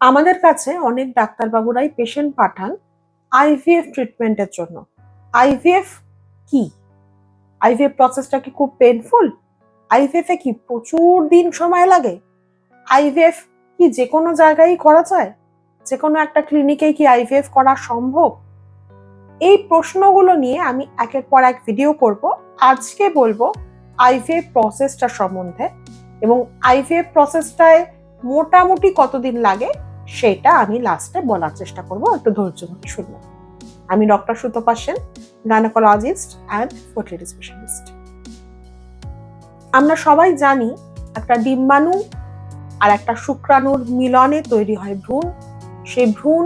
আমাদের কাছে অনেক ডাক্তারবাবুরাই পেশেন্ট পাঠান আইভিএফ ট্রিটমেন্টের জন্য। আইভিএফ কি? আইভিএফ প্রসেসটা কি খুব পেনফুল আইভিএফ এ কি প্রচুর দিন সময় লাগে? আইভিএফ কি যে কোনো জায়গায় করা যায়? যে কোনো একটা ক্লিনিকেই কি আইভিএফ করা সম্ভব? এই প্রশ্নগুলো নিয়ে আমি একের পর এক ভিডিও করব। আজকে বলব আইভিএফ প্রসেসটা সম্বন্ধে এবং আইভিএফ প্রসেসটায় মোটামুটি কতদিন লাগে সেটা আমি লাস্টে বলার চেষ্টা করব, একটু ধৈর্য ধরে শুনব। আমি doctor Sutapa Sen gynaecologist and fertility specialist আমরা সবাই জানি একটা ডিম্বাণু আর একটা শুক্রাণুর মিলনে তৈরি হয় ভ্রূণ। সেই ভ্রূণ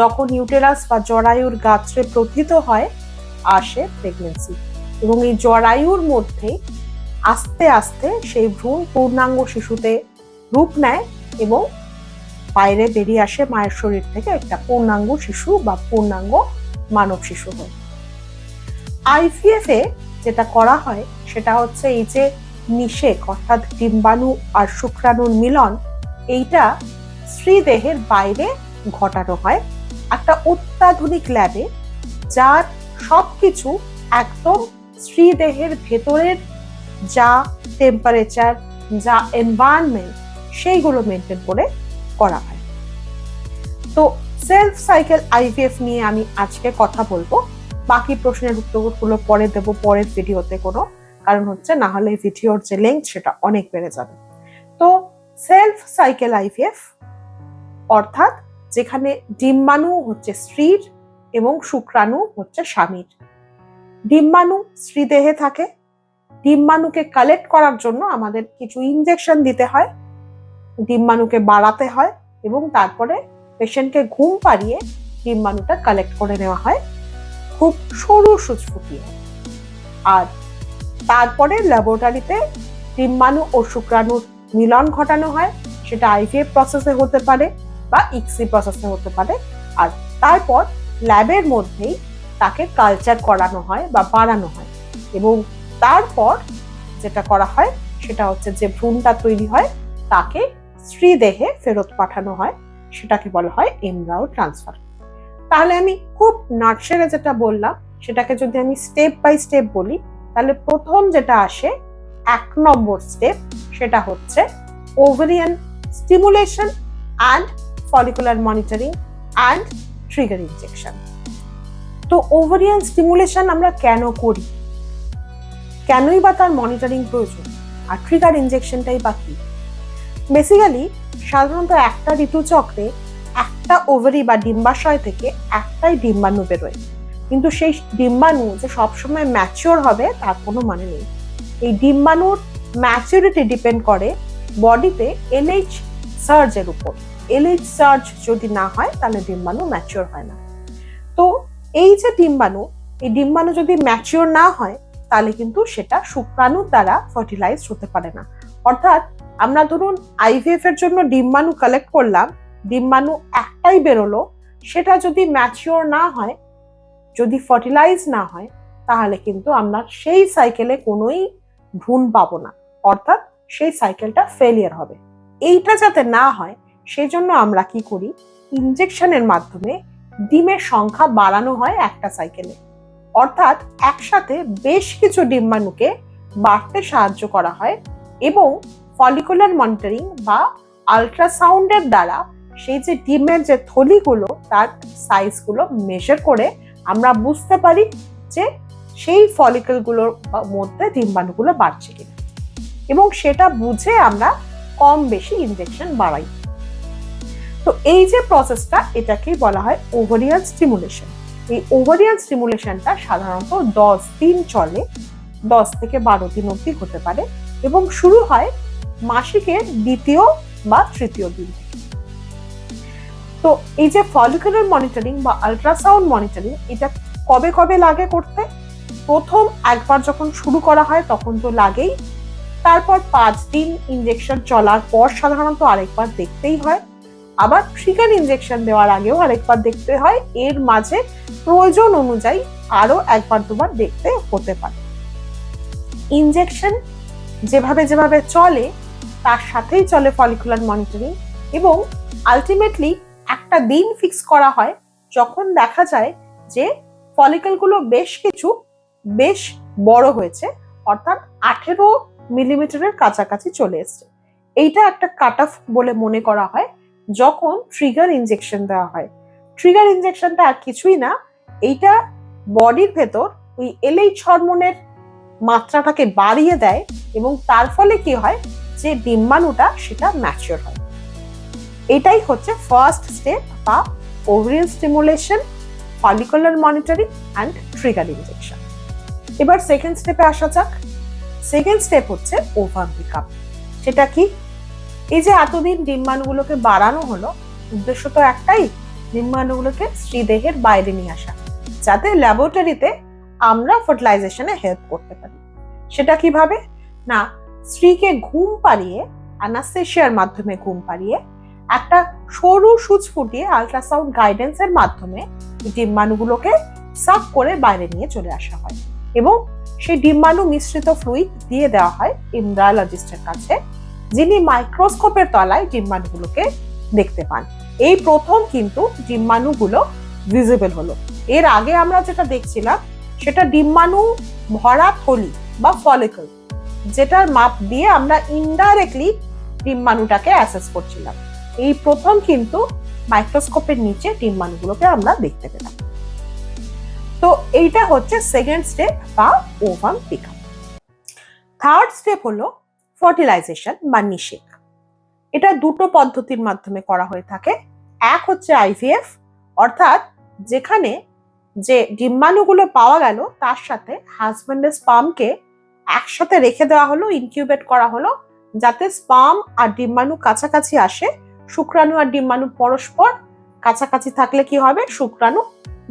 যখন ইউটেরাস বা জরায়ুর গাত্রে প্রথিত হয়, আসে প্রেগনেন্সি এবং এই জরায়ুর মধ্যে আস্তে আস্তে সেই ভ্রূণ পূর্ণাঙ্গ শিশুতে রূপ নেয় এবং বাইরে বেরিয়ে আসে মায়ের শরীর থেকে একটা পূর্ণাঙ্গ শিশু বা পূর্ণাঙ্গ মানব শিশু হয়। আইভিএফ এ যেটা করা হয়, সেটা হচ্ছে এই যে নিষেক অর্থাৎ ডিম্বাণু আর শুক্রাণুর মিলন, এইটা স্ত্রী দেহের বাইরে ঘটানো হয় একটা অত্যাধুনিক ল্যাবে যার সবকিছু একদম স্ত্রী দেহের ভেতরের যা টেম্পারেচার যা এনভায়রনমেন্ট সেইগুলো মেনটেন করে করা হয়। তো সেলফ সাইকেল আইভিএফ নিয়ে আমি আজকে কথা বলব। বাকি প্রশ্নের উত্তরগুলো পরে দেব, পরের ভিডিওতে কোনো। কারণ হচ্ছে না হলে ভিডিওর যে লেন্থ সেটা অনেক বেড়ে যাবে। তো সেলফ সাইকেল আইভিএফ অর্থাৎ যেখানে ডিম্বাণু হচ্ছে স্ত্রীর এবং শুক্রাণু হচ্ছে স্বামীর। ডিম্বাণু স্ত্রী দেহে থাকে। ডিম্বাণুকে কালেক্ট করার জন্য আমাদের কিছু ইনজেকশন দিতে হয়। ডিম্বাণুকে বাড়াতে হয় এবং তারপরে পেশেন্টকে ঘুম পাড়িয়ে ডিম্বাণুটা কালেক্ট করে নেওয়া হয়। খুব সরু সুচ ফুটিয়ে। আর তারপরে ল্যাবরেটরিতে ডিম্বাণু ও শুক্রাণুর মিলন ঘটানো হয়। সেটা আইভিএফ প্রসেসে হতে পারে বা ইক্সি প্রসেসে হতে পারে। আর তারপর ল্যাবের মধ্যেই তাকে কালচার করানো হয় বা বাড়ানো হয়। এবং তারপর যেটা করা হয় সেটা হচ্ছে যে ভ্রূণটা তৈরি হয়, তাকে স্ত্রী দেহে ফেরত পাঠানো হয়, সেটাকে বলা হয় এমব্রাও ট্রান্সফার তাহলে আমি খুব নার্সারে যেটা বললাম, সেটাকে যদি আমি স্টেপ বাই স্টেপ বলি, তাহলে প্রথম যেটা আসে, এক নম্বর স্টেপ সেটা হচ্ছে ovarian stimulation and follicular monitoring and trigger injection তো ওভারিয়ান স্টিমুলেশন আমরা কেন করি? কেনই বা তার মনিটরিং প্রয়োজন? আর ট্রিগার ইনজেকশনটাই বা কি? বেসিক্যালি সাধারণত একটা ঋতুচক্রে একটা ওভারি বা ডিম্বাশয় থেকে একটাই ডিম্বাণু বেরোয়। কিন্তু সেই ডিম্বাণু যে সবসময় ম্যাচিওর হবে, তার কোনো মানে নেই। এই ডিম্বাণুর ম্যাচিউরিটি ডিপেন্ড করে বডিতে এনএইচ সার্জের উপর। এলএইচ সার্জ যদি না হয়, তাহলে ডিম্বাণু ম্যাচিওর হয় না। তো এই যে ডিম্বাণু, এই ডিম্বাণু যদি ম্যাচিওর না হয়, তাহলে কিন্তু সেটা শুক্রাণুর দ্বারা ফার্টিলাইজ হতে পারে না। অর্থাৎ আমরা ধরুন আইভিএফ এর জন্য ডিম্বাণু কালেক্ট করলাম, ডিম্বাণু একটাই বেরোলো, সেটা যদি ম্যাচিওর না হয়, যদি ফার্টিলাইজ না হয়, তাহলে কিন্তু আমরা সেই সাইকেলে কোনোই ভ্রূণ পাবো না। অর্থাৎ সেই সাইকেলটা ফেলিয়ার হবে। এইটা যাতে না হয় সেই জন্য আমরা কি করি? ইনজেকশনের মাধ্যমে ডিমের সংখ্যা বাড়ানো হয় একটা সাইকেলে অর্থাৎ একসাথে বেশ কিছু ডিম্বাণুকে বাড়তে সাহায্য করা হয় এবং ফলিকুলার মনিটরিং বা আলট্রাসাউন্ডের দ্বারা সেই যে ডিমের যে থলিগুলো, তার সাইজগুলো মেজার করে আমরা বুঝতে পারি যে সেই ফলিকলগুলোর মধ্যে ডিম্বাণুগুলো বাড়ছে কিনা। এবং সেটা বুঝে আমরা কম বেশি ইনজেকশন বাড়াই। তো এই যে প্রসেসটা এটাকেই বলা হয় ওভারিয়ান স্টিমুলেশন এই ওভারিয়ান স্টিমুলেশনটা সাধারণত দশ দিন চলে, দশ থেকে বারো দিন অবধি হতে পারে এবং শুরু হয় মাসিকের দ্বিতীয় বা তৃতীয় দিন। তো এই যে ফলিকুলার মনিটরিং বা আলট্রাসাউন্ড মনিটরিং এটা কবে কবে লাগে করতে? প্রথম একবার যখন শুরু করা হয় তখন তো লাগেই। তারপর পাঁচ দিন ইনজেকশন চলার পর সাধারণত আরেকবার দেখতেই হয়। আবার ট্রিগার ইনজেকশন দেওয়ার আগেও আরেকবার দেখতে হয়। এর মাঝে প্রয়োজন অনুযায়ী আরও একবার দুবার দেখতে হতে পারে। ইনজেকশন যেভাবে যেভাবে চলে তার সাথেই চলে ফলিকুলার মনিটরিং এবং আলটিমেটলি একটা দিন ফিক্স করা হয় যখন দেখা যায় যে ফলিকলগুলো বেশ কিছু বেশ বড় হয়েছে, অর্থাৎ আঠেরো মিলিমিটারের কাছাকাছি চলে এসছে। এইটা একটা কাট অফ বলে মনে করা হয় যখন ট্রিগার ইনজেকশন দেওয়া হয়। ট্রিগার ইনজেকশনটা আর কিছুই না, এইটা বডির ভেতর ওই এলএইচ হরমোনের মাত্রাটাকে বাড়িয়ে দেয় এবং তার ফলে কি হয় যে ডিম্বাণুটা সেটা ম্যাচিওর হয়। এটাই হচ্ছে ফার্স্ট স্টেপ বা ovarian stimulation follicular monitoring and trigger injection এবার সেকেন্ড স্টেপে আসা যাক। সেকেন্ড স্টেপ হচ্ছে ওভার পিকআপ সেটা কি? এই যে এতদিন ডিম্বাণুগুলোকে বাড়ানো হলো, উদ্দেশ্য তো একটাই, ডিম্বাণুগুলোকে স্ত্রীদেহের বাইরে নিয়ে আসা, যাতে ল্যাবরেটরিতে আমরা ফার্টিলাইজেশনে হেল্প করতে পারি। সেটা কীভাবে? না স্ত্রীকে ঘুম পাড়িয়ে, অ্যানাস্থেশিয়ার মাধ্যমে ঘুম পাড়িয়ে, একটা সরু সুচ ফুটিয়ে আল্ট্রাসাউন্ড গাইডেন্সের মাধ্যমে ডিম্বাণুগুলোকে সাফ করে বাইরে নিয়ে চলে আসা হয় এবং সেই ডিম্বাণু মিশ্রিত ফ্লুইড দিয়ে দেওয়া হয় ইমব্রায়োলজিস্টের কাছে, যিনি মাইক্রোস্কোপের তলায় ডিম্বাণুগুলোকে দেখতে পান। এই প্রথম কিন্তু ডিম্বাণুগুলো ভিজিবল হলো। এর আগে আমরা যেটা দেখছিলাম, সেটা ডিম্বাণু ভরা থলি বা ফলিকল যেটার মাপ দিয়ে আমরা ইনডাইরেক্টলি ডিম্বাণুটাকে অ্যাসেস করছিলাম। এই প্রথম কিন্তু মাইক্রোস্কোপের নিচে ডিম্বাণুগুলোকে আমরা দেখতে পেলাম। তো এইটা হচ্ছে সেকেন্ড স্টেপ বা ওভাম পিকআপ। থার্ড স্টেপ হলো ফার্টিলাইজেশন বা নিষেক। এটা দুটো পদ্ধতির মাধ্যমে করা হয়ে থাকে। এক হচ্ছে আইভিএফ অর্থাৎ যেখানে যে ডিম্বাণুগুলো পাওয়া গেল, তার সাথে হাজব্যান্ডের স্পামকে একসাথে রেখে দেওয়া হলো ইনকিউবেট করা হলো, যাতে স্পাম আর ডিম্বাণু কাছাকাছি আসে। শুক্রাণু আর ডিম্বাণু পরস্পর কাছাকাছি থাকলে কি হবে? শুক্রাণু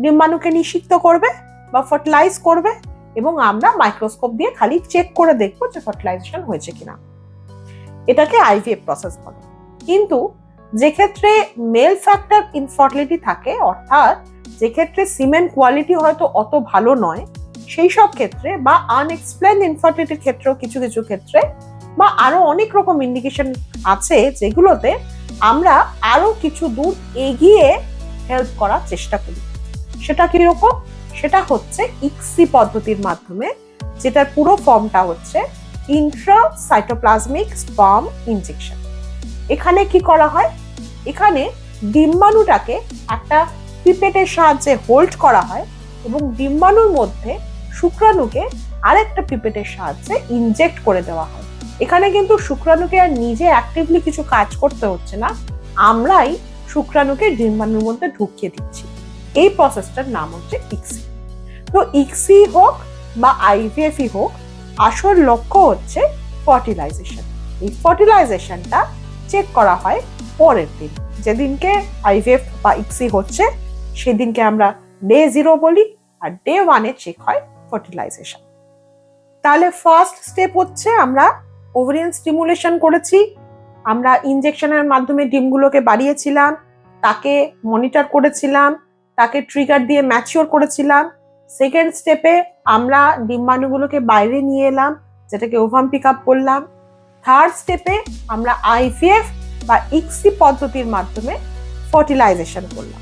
ডিম্বাণুকে নিষিক্ত করবে বা ফার্টিলাইজ করবে এবং আমরা মাইক্রোস্কোপ দিয়ে খালি চেক করে দেখব যে ফার্টিলাইজেশন হয়েছে কিনা। এটাকে আইভিএফ প্রসেস বলে। কিন্তু যে ক্ষেত্রে মেল ফ্যাক্টর ইনফার্টিলিটি থাকে, অর্থাৎ যে ক্ষেত্রে সিমেন্ট কোয়ালিটি হয়তো অত ভালো নয় সেই সব ক্ষেত্রে বা আনএক্সপ্লেন ইনফার্টিলিটির ক্ষেত্রেও কিছু কিছু ক্ষেত্রে বা আরও অনেক রকম ইন্ডিকেশন আছে যেগুলোতে আমরা আরও কিছু দূর এগিয়ে হেল্প করার চেষ্টা করি। সেটা কীরকম? সেটা হচ্ছে ইক্সি পদ্ধতির মাধ্যমে যেটার পুরো ফর্মটা হচ্ছে ইন্ট্রা সাইটোপ্লাজমিক স্পাম ইনজেকশন এখানে কি করা হয়? এখানে ডিম্বাণুটাকে একটা পিপেটের সাহায্যে হোল্ড করা হয় এবং ডিম্বাণুর মধ্যে শুক্রাণুকে আরেকটা পিপেটের সাহায্যে ইনজেক্ট করে দেওয়া হয়। এখানে কিন্তু শুক্রাণুকে আর নিজে অ্যাক্টিভলি কিছু কাজ করতে হচ্ছে না। আমরাই শুক্রাণুকে ডিম্বাণুর মধ্যে ঢুকিয়ে দিচ্ছি। এই প্রসেসটার নাম হচ্ছে ইক্সি তো ইক্সি হোক বা আইভিএফই হোক, আসল লক্ষ্য হচ্ছে ফার্টিলাইজেশন এই ফার্টিলাইজেশনটা চেক করা হয় পরের দিন। যেদিনকে আইভিএফ বা ইক্সি হচ্ছে, সেদিনকে আমরা ডে জিরো বলি আর ডে ওয়ানে চেক হয় ফার্টিলাইজেশন তাহলে ফার্স্ট স্টেপ হচ্ছে আমরা ওভারিয়ান স্টিমুলেশন করেছি, আমরা ইনজেকশনের মাধ্যমে ডিমগুলোকে বাড়িয়েছিলাম, তাকে মনিটর করেছিলাম, তাকে ট্রিগার দিয়ে ম্যাচিওর করেছিলাম। সেকেন্ড স্টেপে আমরা ডিম্বাণুগুলোকে বাইরে নিয়ে এলাম, যেটাকে ওভাম পিক আপ করলাম থার্ড স্টেপে আমরা আইভিএফ বা ইক্সি পদ্ধতির মাধ্যমে ফার্টিলাইজেশন করলাম।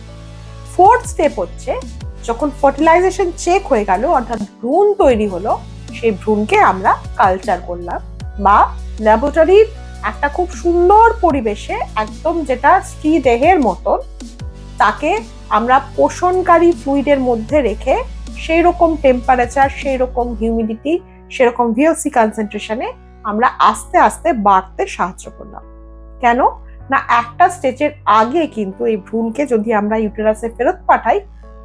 ফোর্থ স্টেপ হচ্ছে যখন ফার্টিলাইজেশন চেক হয়ে গেল, অর্থাৎ ভ্রূণ তৈরি হলো, সেই ভ্রূণকে আমরা কালচার করলাম বা ল্যাবরেটরির একটা খুব সুন্দর পরিবেশে একদম যেটা স্ত্রী দেহের মতন, তাকে আমরা পোষণকারী ফ্লুইডের মধ্যে রেখে সেই রকম টেম্পারেচার সেই রকম হিউমিডিটি সেরকম ভিওসি কনসেন্ট্রেশনে আমরা আস্তে আস্তে বাড়তে সাহায্য করলাম। কেন? না, একটা স্টেজের আগে কিন্তু এই ভ্রূণকে যদি আমরা ইউটেরাসে ফেরত পাঠাই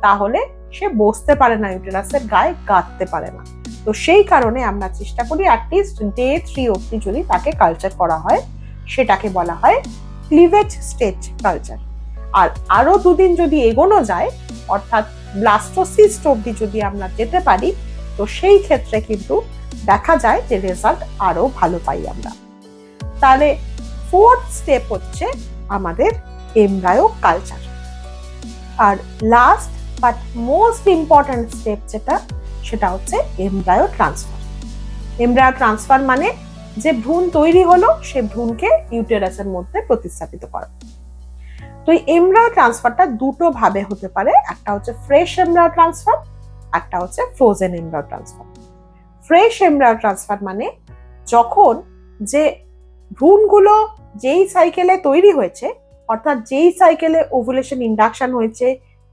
তাহলে সে বসতে পারে না, ইউটেরাসের গায়ে গাঁততে পারে না। তো সেই কারণে আমরা চেষ্টা করি অ্যাটলিস্ট ডে থ্রি অব্দি যদি তাকে কালচার করা হয়, সেটাকে বলা হয় ক্লিভেজ স্টেজ কালচার আর আরও দুদিন যদি এগোনো যায়, অর্থাৎ ব্লাস্টোসিস্ট অব্দি যদি আমরা যেতে পারি, তো সেই ক্ষেত্রে কিন্তু দেখা যায় যে রেজাল্ট আরও ভালো পাই আমরা। তাহলে ফোর্থ স্টেপ হচ্ছে আমাদের embryo culture R last but most important step যেটা, সেটা হচ্ছে এমব্রায়ো ট্রান্সফার এমব্রায়ো ট্রান্সফার মানে যে ভ্রূণ তৈরি হলো, সে ভ্রূণকে ইউটেরাসের মধ্যে প্রতিস্থাপিত করা। তো এই এমব্রাও ট্রান্সফারটা দুটো ভাবে হতে পারে, একটা হচ্ছে ফ্রেশ এমব্রাও ট্রান্সফার একটা হচ্ছে frozen embryo transfer fresh embryo transfer মানে যখন যে ভ্রূণগুলো যেই সাইকেলে তৈরি হয়েছে, অর্থাৎ যেই সাইকেলে ওভুলেশন ইন্ডাকশন হয়েছে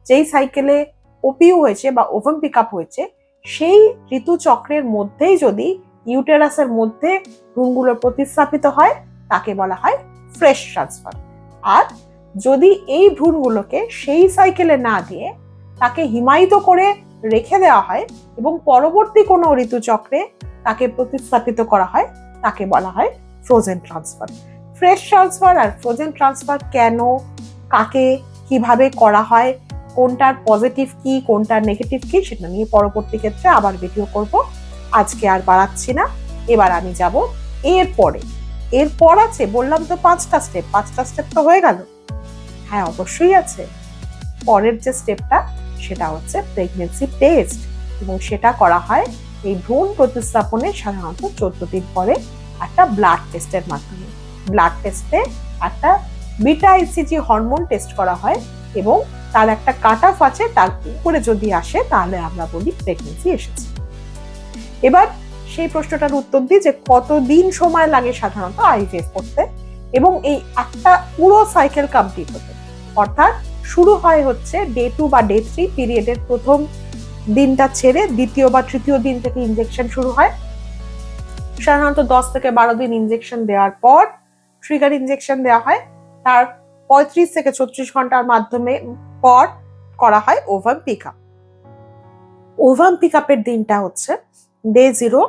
যেই সাইকেলে ওপিউ হয়েছে বা ওভেন পিক আপ হয়েছে, সেই ঋতুচক্রের মধ্যেই যদি ইউটেরাসের মধ্যে ভ্রূণগুলো প্রতিস্থাপিত হয়, তাকে বলা হয় ফ্রেশ ট্রান্সফার আর যদি এই ভ্রূণগুলোকে সেই সাইকেলে না দিয়ে তাকে হিমায়িত করে রেখে দেওয়া হয় এবং পরবর্তী কোনো ঋতুচক্রে তাকে প্রতিস্থাপিত করা হয়, তাকে বলা হয় ফ্রোজেন ট্রান্সফার ফ্রেশ ট্রান্সফার আর ফ্রোজেন ট্রান্সফার কেন, কাকে, কীভাবে করা হয় কোনটার পজিটিভ কি, কোনটার নেগেটিভ কি, সেটা নিয়ে পরবর্তী ক্ষেত্রে আবার ভিডিও করব। আজকে আর বাড়াচ্ছি না। এবার আমি যাব এরপরে। এরপর আছে, বললাম তো পাঁচটা স্টেপ পাঁচটা স্টেপ তো হয়ে গেল। হ্যাঁ অবশ্যই আছে। পরের যে স্টেপটা সেটা হচ্ছে প্রেগনেন্সি টেস্ট এবং সেটা করা হয় এই ভ্রূণ প্রতিস্থাপনের সাধারণত চোদ্দ দিন পরে একটা ব্লাড টেস্টের মাধ্যমে। ব্লাড টেস্টে একটা বিটা ইসিজি হরমোন টেস্ট করা হয় এবং তার একটা কাট অফ আছে, তার উপরে যদি আসে, তাহলে আমরা বলি প্রেগনেন্সি এসেছে। এবার সেই প্রশ্নটার উত্তর দিই যে কতদিন সময় লাগে সাধারণত আইভিএফ করতে এবং এই একটা পুরো সাইকেল কমপ্লিট হতে। অর্থাৎ শুরু হয় হচ্ছে ডে টু বা ডে থ্রি পিরিয়ডের প্রথম দিনটা ছেড়ে দ্বিতীয় বা তৃতীয় দিন থেকে ইনজেকশন শুরু হয়। সাধারণত দশ থেকে বারো দিন ইনজেকশন দেওয়ার পর ট্রিগার ইনজেকশন দেওয়া হয়। তার পঁয়ত্রিশ থেকে ছত্রিশ ঘণ্টার মাধ্যমে পর করা হয় ovum pick up ovum pick আপের দিনটা হচ্ছে ডে জিরো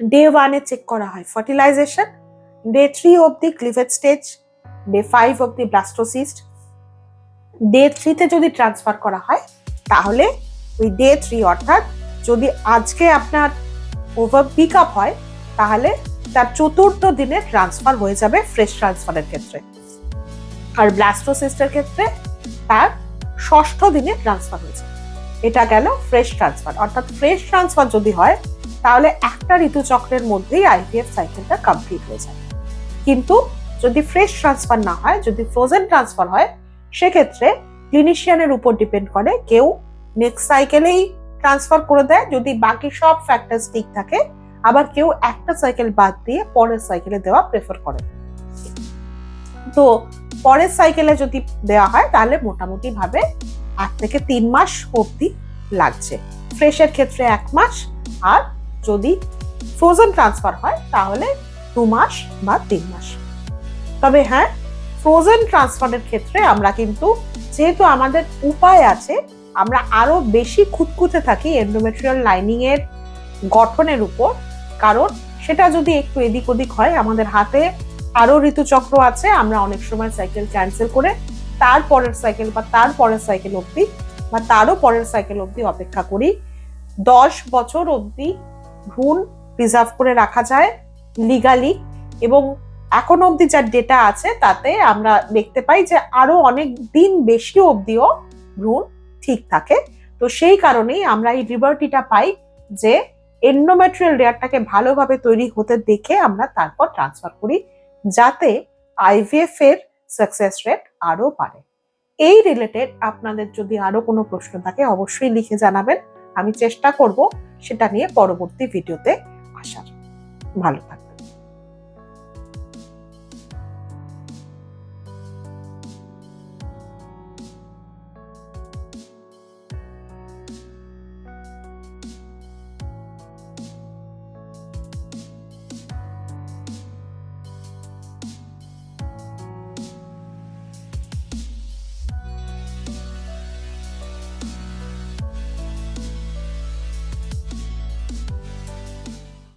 ডে ওয়ানে চেক করা হয় ফার্টিলাইজেশন ডে থ্রি অব্দি ক্লিভেজ স্টেজ ডে ফাইভ অব্দি ব্লাস্টোসিস্ট ডে থ্রিতে যদি ট্রান্সফার করা হয় তাহলে ওই ডে থ্রি অর্থাৎ যদি আজকে আপনার ওভার পিক আপ হয় তাহলে তার চতুর্থ দিনে ট্রান্সফার হয়ে যাবে ফ্রেশ ট্রান্সফারের ক্ষেত্রে। আর ব্লাস্টোসিস্টের ক্ষেত্রে তার ষষ্ঠ দিনে ট্রান্সফার হয়েছে। এটা গেল ফ্রেশ ট্রান্সফার অর্থাৎ ফ্রেশ ট্রান্সফার যদি হয়, তাহলে একটা ঋতুচক্রের মধ্যেই আইভিএফ সাইকেলটা কমপ্লিট হয়ে যায়। কিন্তু যদি ফ্রেশ ট্রান্সফার না হয়, যদি ফ্রোজেন ট্রান্সফার হয়, সেক্ষেত্রে ক্লিনিশিয়ানের উপর ডিপেন্ড করে কেউ নেক্সট সাইকেলেই ট্রান্সফার করে দেয়, যদি বাকি সব ফ্যাক্টরস ঠিক থাকে, আবার কেউ একটা সাইকেল বাদ দিয়ে পরের সাইকেলে দেওয়া প্রেফার করে। তো পরের সাইকেলে যদি দেওয়া হয়, তাহলে মোটামুটি ভাবে এক থেকে তিন মাস অবধি লাগছে। ফ্রেশের ক্ষেত্রে এক মাস, আর যদি ফ্রোজেন ট্রান্সফার হয়, তাহলে দু মাস বা তিন মাস। তবে হ্যাঁ ফ্রোজেন ট্রান্সফারের ক্ষেত্রে আমরা কিন্তু যেহেতু আমাদের উপায় আছে, আমরা আরও বেশি খুঁতখুঁতে থাকি এন্ডোমেট্রিয়াল লাইনিং এর গঠনের উপর। কারণ সেটা যদি একটু এদিক ওদিক হয়, আমাদের হাতে আরও ঋতুচক্র আছে, আমরা অনেক সময় সাইকেল ক্যান্সেল করে তারপরের সাইকেল বা তার পরের সাইকেল অবধি বা তারও পরের সাইকেল অবধি অপেক্ষা করি। দশ বছর অবধি ভ্রূণ প্রিজার্ভ করে রাখা যায় লিগালি এবং এখন অবধি যার ডেটা আছে তাতে আমরা দেখতে পাই যে আরও অনেক দিন বেশি অবধিও ভ্রূণ ঠিক থাকে। তো সেই কারণেই আমরা এই লিবার্টিটা পাই যে এন্ডোমেট্রিয়াল লেয়ারটাকে ভালোভাবে তৈরি হতে দেখে আমরা তারপর ট্রান্সফার করি। যাতে আইভিএফ এর সাকসেস রেট আরও বাড়ে। এই রিলেটেড আপনাদের যদি আরও কোনো প্রশ্ন থাকে, অবশ্যই লিখে জানাবেন। আমি চেষ্টা করব সেটা নিয়ে পরবর্তী ভিডিওতে আসার। ভালো থাকবেন।